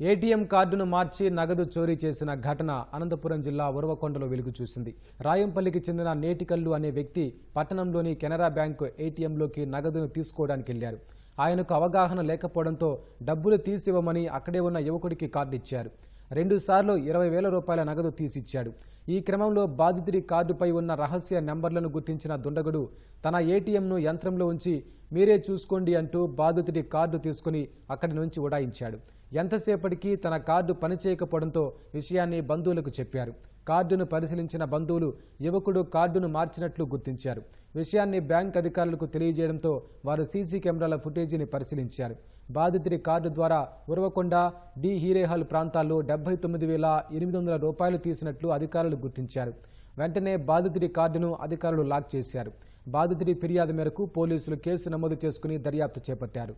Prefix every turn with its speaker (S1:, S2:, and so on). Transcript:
S1: ATM కార్డును మార్చి నగదు చోరీ చేసిన ఘటన అనంతపురం జిల్లా ఉరవకొండలో వెలుగు చూసింది. రాయంపల్లికి చెందిన నేటికల్లు అనే వ్యక్తి పట్టణంలోని కెనరా బ్యాంకు ఏటీఎంలోకి నగదును తీసుకోవడానికి వెళ్ళారు ఆయనకు అవగాహన లేకపోవడంతో డబ్బులు తీసివ్వమని అక్కడే ఉన్న యువకుడికి కార్డు ఇచ్చారు రెండుసార్లు ఇరవై వేల రూపాయల నగదు తీసిచ్చాడు. ఈ క్రమంలో బాధితుడి కార్డుపై ఉన్న రహస్య నెంబర్లను గుర్తించిన దుండగుడు తన ఏటీఎంను యంత్రంలో ఉంచి మీరే చూసుకోండి అంటూ బాధితుడి కార్డు తీసుకుని అక్కడి నుంచి ఉడాయించాడు. ఎంతసేపటికి తన కార్డు పనిచేయకపోవడంతో విషయాన్ని బంధువులకు చెప్పారు. కార్డును పరిశీలించిన బంధువులు యువకుడు కార్డును మార్చినట్లు గుర్తించారు. విషయాన్ని బ్యాంక్ అధికారులకు తెలియజేయడంతో వారు సీసీ కెమెరాల ఫుటేజీని పరిశీలించారు. బాధితుడి కార్డు ద్వారా ఉరవకొండ డి హీరేహాల్ ప్రాంతాల్లో డెబ్బై తొమ్మిది వేల ఎనిమిది వందల రూపాయలు తీసినట్లు అధికారులు గుర్తించారు. వెంటనే బాధితుడి కార్డును అధికారులు లాక్ చేశారు. బాధితుడి ఫిర్యాదు మేరకు పోలీసులు కేసు నమోదు చేసుకుని దర్యాప్తు చేపట్టారు.